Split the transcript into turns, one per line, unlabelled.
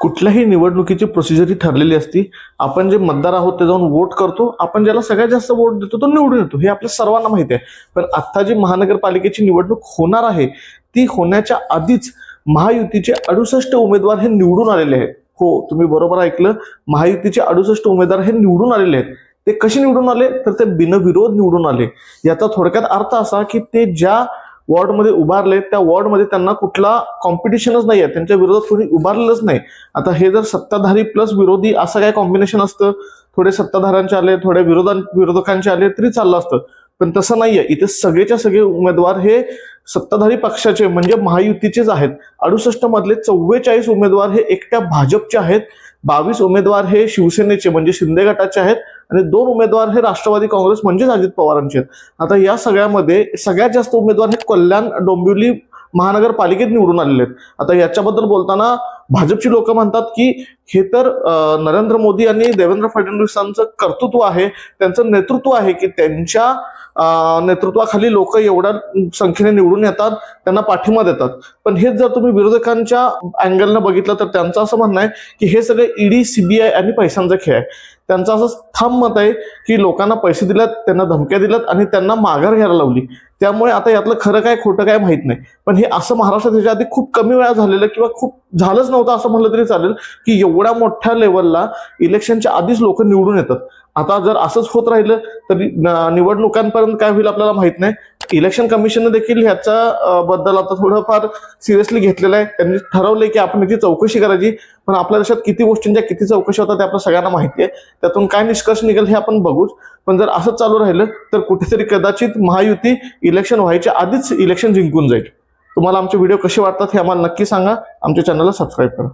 कुठल्याही निवडणुकीची प्रोसिजर ही ठरलेली असती. आपण जे मतदार आहोत ते जाऊन वोट करतो. आपण ज्याला सगळ्यात जास्त वोट देतो तो निवडून येतो. हे आपल्या सर्वांना माहिती आहे. पण आत्ता जी महानगरपालिकेची निवडणूक होणार आहे ती होण्याच्या आधीच महायुतीचे अडुसष्ट उमेदवार हे निवडून आलेले आहेत. हो तुम्ही बरोबर ऐकलं. महायुतीचे अडुसष्ट उमेदवार हे निवडून आलेले आहेत. ते कसे निवडून आले? तर ते बिनविरोध निवडून आले. याचा थोडक्यात अर्थ असा की ते ज्या वॉर्डमध्ये उभारले त्या वॉर्डमध्ये त्यांना कुठला कॉम्पिटिशनच नाही आहे त्यांच्या विरोधात कोणी उभारलेलंच नाही. आता हे जर सत्ताधारी प्लस विरोधी असं काय कॉम्बिनेशन असतं? थोडे सत्ताधाऱ्यांचे आले थोडे विरोधा विरोधकांचे आले तरी चाललं असतं. पण तसं नाहीये. इथे सगळेच्या सगळे उमेदवार हे सत्ताधारी पक्षाचे म्हणजे महायुतीचेच आहेत. अडुसष्ट मधले चव्वेचाळीस उमेदवार हे एकट्या भाजपचे आहेत. बावीस उमेदवार हे शिवसेनेचे म्हणजे शिंदे गटाचे आहेत. आणि दोन उमेदवार हे राष्ट्रवादी काँग्रेस म्हणजेच अजित पवारांचे आहेत. आता या सगळ्यामध्ये सगळ्यात जास्त उमेदवार हे कल्याण डोंबिवली महानगरपालिकेत निवडून आलेले आहेत. आता याच्याबद्दल बोलताना भाजपची लोक म्हणतात की हे तर नरेंद्र मोदी आणि देवेंद्र फडणवीसांचं कर्तृत्व आहे त्यांचं नेतृत्व आहे की त्यांच्या नेतृत्वाखाली लोक एवढ्या संख्येने निवडून येतात त्यांना पाठिंबा देतात. पण हेच जर तुम्ही विरोधकांच्या अँगलनं बघितलं तर त्यांचं असं म्हणणं आहे की हे सगळे ईडी सीबीआय आणि पैशांचा खेळ आहे. त्यांचं असं ठाम मत आहे की लोकांना पैसे दिल्यात त्यांना धमक्या दिल्यात आणि त्यांना माघार घ्यायला लावली. त्यामुळे आता यातलं खरं काय खोटं काय माहीत नाही. पण हे असं महाराष्ट्रात ह्याच्या आधी खूप कमी वेळा झालेलं किंवा खूप झालंच नव्हतं असं म्हणलं तरी चालेल की एवढ्या मोठ्या लेवलला इलेक्शनच्या आधीच लोक निवडून येतात. आता जर असंच होत राहिलं तर निवडणुकांपर्यंत काय होईल आपल्याला माहीत नाही. इलेक्शन कमिशनने देखील ह्याच्या बद्दल आता थोडंफार सिरियसली घेतलेलं आहे. त्यांनी ठरवलंय की आपण याची चौकशी करायची पण आपल्या देशात किती गोष्टींच्या किती चौकशी होतात ते आपल्या सगळ्यांना माहिती आहे. त्यातून काय निष्कर्ष निघेल हे आपण बघूच. पण जर असंच चालू राहिलं तर कुठेतरी कदाचित महायुती इलेक्शन व्हायच्या आधीच इलेक्शन जिंकून जाईल. तुम्हाला आमचे व्हिडिओ कसे वाटतात हे आम्हाला नक्की सांगा. आमच्या चॅनलला सबस्क्राईब करा.